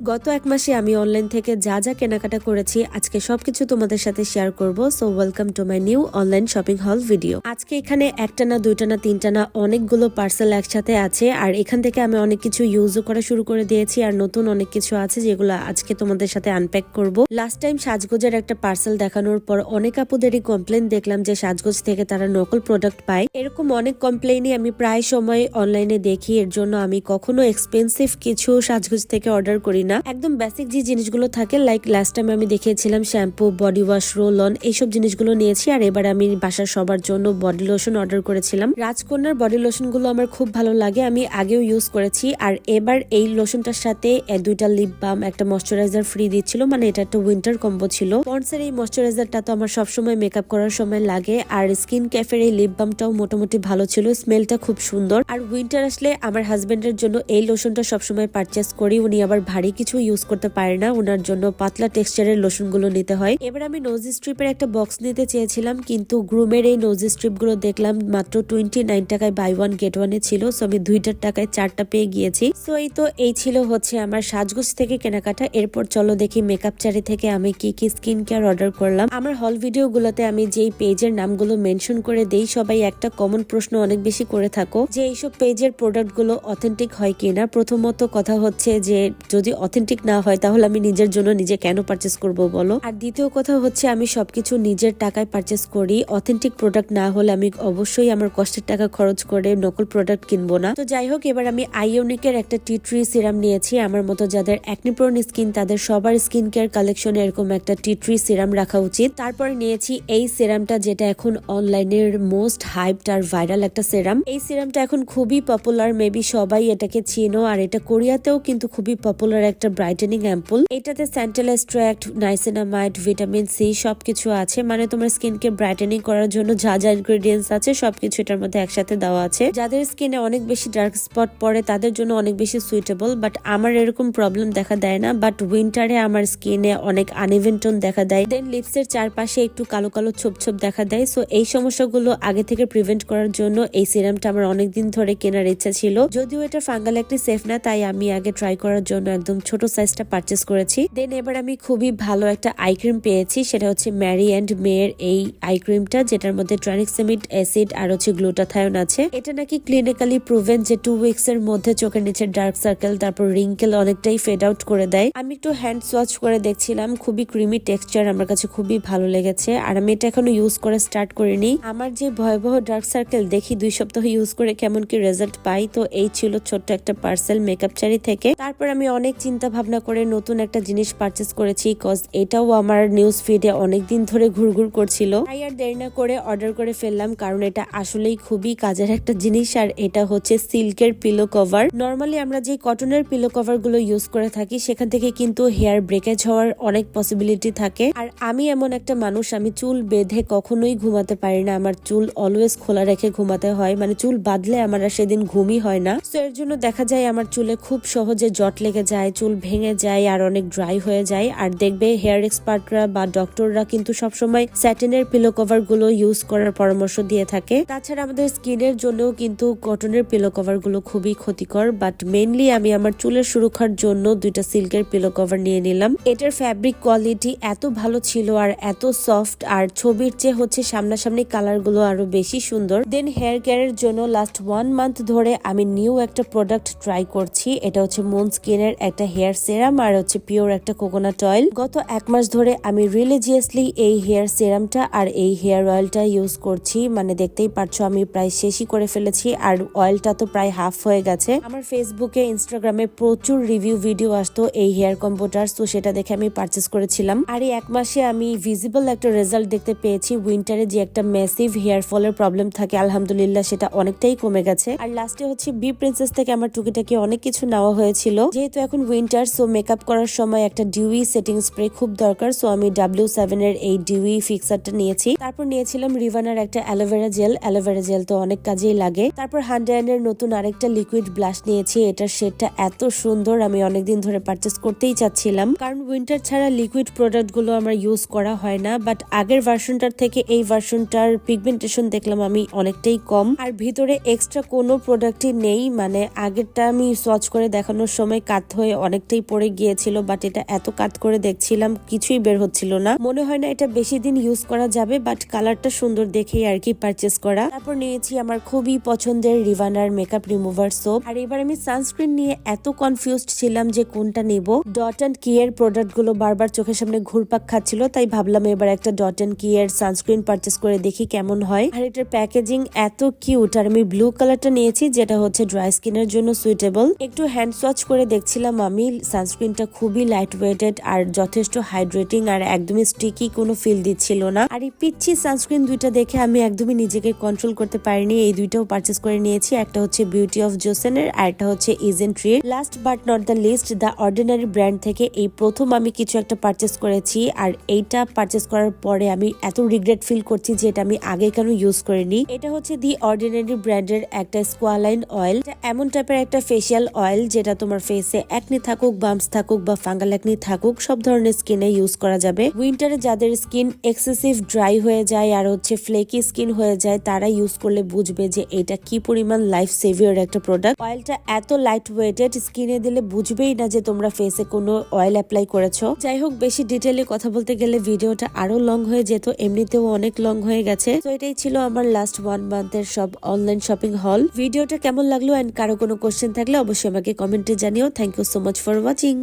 গত এক মাসে আমি অনলাইন থেকে যা যা কেনাকাটা করেছি, আজকে সবকিছু তোমাদের সাথে শেয়ার করব। So welcome to my new online shopping haul video আজকে এখানে একটা না দুইটা না তিনটা না অনেকগুলো পার্সেল একসাথে আছে, আর এখান থেকে আমি অনেক কিছু ইউজও করা শুরু করে দিয়েছি, আর নতুন অনেক কিছু আছে যেগুলো আজকে তোমাদের সাথে আনপ্যাক করব। লাস্ট টাইম সাজগোজের একটা পার্সেল দেখানোর পর অনেক আপুদেরই কমপ্লেন দেখলাম যে সাজগোজ থেকে তারা নকল প্রোডাক্ট পায়। এরকম অনেক কমপ্লেনই আমি প্রায় সময় অনলাইনে দেখি, এর জন্য আমি কখনো এক্সপেন্সিভ কিছু সাজগোজ থেকে অর্ডার করি না। একদম বেসিক যে জিনিসগুলো থাকে লাইক লাস্ট টাইম আমি দেখিয়েছিলাম shampoo body wash roll on এইসব জিনিসগুলো নিয়েছি। আর এবার আমি বাসার সবার জন্য বডি লোশন অর্ডার করেছিলাম। রাজকন্যার বডি লোশনগুলো আমার খুব ভালো লাগে, আমি আগেও ইউজ করেছি। আর এবার এই লোশনটার সাথে দুইটা লিপ বাম একটা ময়শ্চারাইজার ফ্রি দিচ্ছিল মানে এটা একটা উইন্টার কম্বো ছিল। পন্সের এই ময়শ্চারাইজারটা তো আমার সবসময় মেকআপ করার সময় লাগে, আর স্কিন ক্যাফের এই লিপ বামটাও মোটামুটি ভালো ছিল স্মেলটা খুব সুন্দর। আর উইন্টার আসলে আমার হাজবেন্ডের জন্য এই লোশনটা সবসময় পারচেস করি, উনি আবার ভারী কিছু ইউজ করতে পারে না। ওনার জন্য পাতলা টেক্সচারের লোশনগুলো নিতে হয়। এবার আমি নোজ স্ট্রিপের একটা বক্স নিতে চেয়েছিলাম, কিন্তু গ্রুমের এই নোজ স্ট্রিপগুলো দেখলাম মাত্র টোয়েন্টি নাইন টাকায় বাই ওয়ান গেট ওয়ানে ছিল সো আমি দুইটার টাকায় চারটা পেয়ে গিয়েছি। সো এই তো, এই ছিল হচ্ছে আমার সাজগোজ থেকে কেনাকাটা। এরপর চলো দেখি মেকআপ চারি থেকে আমি কি কি স্কিন কেয়ার অর্ডার করলাম। আমার হল ভিডিও গুলোতে আমি যেই পেজের নামগুলো মেনশন করে দেই, সবাই একটা কমন প্রশ্ন অনেক বেশি করে থাকো, যে এইসব পেজের প্রোডাক্টগুলো অথেন্টিক হয় কিনা? প্রথমত কথা হচ্ছে যে যদি অথেন্টিক না হয়, তাহলে আমি নিজের জন্য নিজে কেন পারচেস করব বলো? আর দ্বিতীয় কথা হচ্ছে আমি সবকিছু নিজের টাকায় পারচেস করি। অথেন্টিক প্রোডাক্ট না হলে আমি অবশ্যই আমার কষ্টের টাকা খরচ করে নকল প্রোডাক্ট কিনবো না। তো যাই হোক, এবার আমি আইওনিকের একটা টি ট্রি সিরাম নিয়েছি। আমার মতো যাদের অ্যাকনিপ্রোন স্কিন তাদের সবার স্কিন কেয়ার কালেকশনে এরকম একটা টি ট্রি সিরাম রাখা উচিত। তারপরে নিয়েছি এই সিরামটা যেটা এখন অনলাইনের মোস্ট হাইপড আর ভাইরাল একটা সিরাম এই সিরামটা এখন খুবই পপুলার মেবি সবাই এটাকে চিনো। আর এটা কোরিয়াতেও কিন্তু খুবই পপুলার ব্রাইটেনিং অ্যাম্পুল এটাতে sandal extract niacinamide vitamin C সবকিছু আছে। মানে তোমার স্কিনকে ব্রাইটেনিং করার জন্য যা যা ইনগ্রেডিয়েন্টস আছে সবকিছু এটার মধ্যে একসাথে দেওয়া আছে। যাদের স্কিনে অনেক বেশি ডার্ক স্পট পড়ে, তাদের জন্য অনেক বেশি সুইটেবল বাট আমার এরকম প্রবলেম দেখা দেয় না। বাট উইন্টারে আমার স্কিনে অনেক আনইভেন টোন দেখা দেয়। দেন লিপসের চারপাশে একটু কালো কালো ছোপ ছোপ দেখা দেয়। সো এই সমস্যাগুলো আগে থেকে প্রিভেন্ট করার জন্য এই সিরামটা আমার অনেক দিন ধরে কেনার ইচ্ছা ছিল। যদিও এটা ফাঙ্গাল একটি সেফ না, তাই আমি আগে ট্রাই করার জন্য একদম ছোট সাইজটা পারচেস করেছি। দেন এবার আমি খুবই ভালো একটা আই ক্রিম পেয়েছি, সেটা হচ্ছে ম্যারি অ্যান্ড মেয়ের এই আই ক্রিমটা যেটার মধ্যে ট্রানিক্সামিড অ্যাসিড আর হচ্ছে গ্লুটাথায়ন আছে। এটা নাকি ক্লিনিক্যালি প্রুভেন যে টু উইকস এর মধ্যে চোখের নিচে ডার্ক সার্কেল তারপর রিঙ্কেল অনেকটাই ফেড আউট করে দেয়। আমি একটু হ্যান্ড সোয়াচ করে দেখছিলাম, খুবই ক্রিমি টেক্সচার আমার কাছে খুবই ভালো লেগেছে। আর আমি এটা এখনও ইউজ করে স্টার্ট করিনি। আমার যে ভয়াবহ ডার্ক সার্কেল দেখি, দুই সপ্তাহ ইউজ করে কেমন কি রেজাল্ট পাই, তো এই ছিল ছোট্ট একটা পার্সেল মেকআপ চারি থেকে। তারপর আমি অনেক চিন্তা ভাবনা করে নতুন একটা জিনিস পারচেস করেছি কজ এটাও আমার নিউজ ফিডে অনেক দিন ধরে ঘুরঘুর করছিল। তাই আর দেরি না করে অর্ডার করে ফেললাম, কারণ এটা আসলেই খুবই কাজের একটা জিনিস। আর এটা হচ্ছে সিল্কের পিলো কভার নর্মালি আমরা যে কটনের পিলো কভারগুলো ইউজ করে থাকি, সেখান থেকে কিন্তু হেয়ার ব্রেকেজ হওয়ার অনেক পসিবিলিটি থাকে। আর আমি এমন একটা মানুষ, আমি চুল বেঁধে কখনোই ঘুমাতে পারি না। আমার চুল অলওয়েজ খোলা রেখে ঘুমাতে হয় মানে চুল বাঁধলে আমার আর সেদিন ঘুমই হয় না। তো এর জন্য দেখা যায় আমার চুলে খুব সহজে জট লেগে যায়, চুল ভেঙে যায় আর অনেক ড্রাই হয়ে যায়। আর দেখবে হেয়ার এক্সপার্টরা বা ডক্টররা কিন্তু সবসময় স্যাটিনের পিলো কভারগুলো ইউজ করার পরামর্শ দিয়ে থাকে। তাছাড়া আমাদের স্কিনের জন্যও কিন্তু কটনের পিলো কভারগুলো খুবই ক্ষতিকর বাট মেনলি আমি আমার চুলের সুরক্ষার জন্য দুইটা সিল্কের পিলো কভার নিয়ে নিলাম। এটার ফ্যাব্রিক কোয়ালিটি এত ভালো ছিল আর এত সফট আর ছবির চেয়ে হচ্ছে সামনাসামনি কালারগুলো আরও বেশি সুন্দর। দেন হেয়ার কেয়ারের জন্য লাস্ট ওয়ান মান্থ ধরে আমি নিউ একটা প্রোডাক্ট ট্রাই করছি। এটা হচ্ছে মুন স্কিনের একটা হেয়ার সেরাম আর হচ্ছে পিওর একটা কোকোনাট অয়েল। গত এক মাস ধরে আমি রিলিজিয়াসলি এই হেয়ার সেরামটা আর এই হেয়ার অয়েলটা ইউজ করছি। মানে দেখতেই পারছ আমি প্রায় শেষই করে ফেলেছি আর অয়েলটা তো প্রায় হাফ হয়ে গেছে। আমার ফেসবুকে, ইনস্টাগ্রামে প্রচুর রিভিউ ভিডিও আসতো এই হেয়ার কম্পিউটার তো সেটা দেখে আমি পারচেস করেছিলাম। আর এই এক মাসে আমি ভিজিবল একটা রেজাল্ট দেখতে পেয়েছি। উইন্টারে যে একটা ম্যাসিভ হেয়ার ফলের প্রবলেম থাকে, আলহামদুলিল্লাহ সেটা অনেকটাই কমে গেছে। আর লাস্টে হচ্ছে বি প্রিন্সেস থেকে আমার টুকিটাকি অনেক কিছু নেওয়া হয়েছিল। যেহেতু এখন উইন্টার, সো মেকআপ করার সময় একটা ডিউই সেটিং স্প্রে খুব দরকার, সো আমি ডাব্লিউ সেভেন এর এই ডিউই ফিক্সারটা নিয়েছি। তারপর নিয়েছিলাম রিভানার একটা অ্যালোভেরা জেল অ্যালোভেরা জেল তো অনেক কাজেই লাগে। তারপর হান্ড্রেনের নতুন আরেকটা লিকুইড ব্লাশ নিয়েছি, এটার শেডটা এত সুন্দর, আমি অনেকদিন ধরে পারচেস করতেই চাচ্ছিলাম। কারণ উইন্টার ছাড়া লিকুইড প্রোডাক্টগুলো আমার ইউজ করা হয় না বাট আগের ভার্সনটার থেকে এই ভার্সনটার পিগমেন্টেশন দেখলাম আমি অনেকটাই কম। আর ভিতরে এক্সট্রা কোনো প্রোডাক্টই নেই মানে আগেরটা আমি সোয়াচ করে দেখানোর সময় কাত হয়ে অনেকটাই পড়ে গিয়েছিল বাট এটা এত কাত করে দেখছিলাম, কিছুই বের হচ্ছিল না। মনে হয় না এটা বেশি দিন ইউজ করা যাবে বাট কালারটা সুন্দর দেখেই আর কি পারচেস করা। তারপর নিয়েছি আমার খুবই পছন্দের রিভানার মেকআপ রিমুভার সোপ আর এবার আমি সানস্ক্রিন নিয়ে এত কনফিউজড ছিলাম যে কোনটা নেব। ডট অ্যান্ড কি এর প্রোডাক্টগুলো বারবার চোখের সামনে ঘুরপাক খাচ্ছিল, তাই ভাবলাম এবার একটা ডট অ্যান্ড কি এর সানস্ক্রিন পারচেস করে দেখি কেমন হয়। আর এটার প্যাকেজিং এত কিউট আর আমি ব্লু কালারটা নিয়েছি, যেটা হচ্ছে ড্রাই স্কিনের জন্য সুইটেবল একটু হ্যান্ড সোয়াচ করে দেখছিলাম আমি। সানস্ক্রিনটা খুবই লাইট ওয়েটেড আর যথেষ্ট হাইড্রেটিং আর একদমই স্টিকি কোনো ফিল দিচ্ছিল না। আর এই পিচ্ছি সানস্ক্রিন দুইটা দেখে আমি একদমই নিজেকে কন্ট্রোল করতে পারিনি। এই দুইটাও পারচেস করে নিয়েছি। একটা হচ্ছে বিউটি অফ জোসেনের আর একটা হচ্ছে Isntree last but not the least the ordinary brand থেকে এই প্রথম আমি কিছু একটা পারচেস করেছি। আর এইটা পারচেস করার পরে আমি এত রিগ্রেট ফিল করছি যে এটা আমি আগে কেন ইউজ করিনি। এটা হচ্ছে দি অর্ডিনারি ব্র্যান্ডের একটা স্কোয়ালাইন অয়েল এমন টাইপের একটা ফেসিয়াল অয়েল যেটা তোমার ফেসে একনি থাকুক বামস থাকুক বা ফাঙ্গাল একনি থাকুক, সব ধরনের স্কিনে ইউজ করা যাবে। উইন্টারে যাদের স্কিন এক্সেসিভ ড্রাই হয়ে যায় আর হচ্ছে ফ্লেকি স্কিন হয়ে যায়, তারা ইউজ করলে বুঝবে যে এটা কি পরিমাণ লাইফ সেভিয়ার একটা প্রোডাক্ট অয়েলটা এত লাইট ওয়েটেড স্কিনে দিলে বুঝবেই না যে তোমরা ফেসে কোনো অয়েল অ্যাপ্লাই করেছ। যাই হোক, বেশি ডিটেলে কথা বলতে গেলে ভিডিওটা আরও লং হয়ে যেত, এমনিতেও অনেক লং হয়ে গেছে। তো এটাই ছিল আমার লাস্ট ওয়ান মান্থের সব অনলাইন শপিং হল ভিডিওটা কেমন লাগল এন্ড কারও কোনো কোশ্চেন থাকলে অবশ্যই আমাকে কমেন্টে জানিও। Thank you so much for watching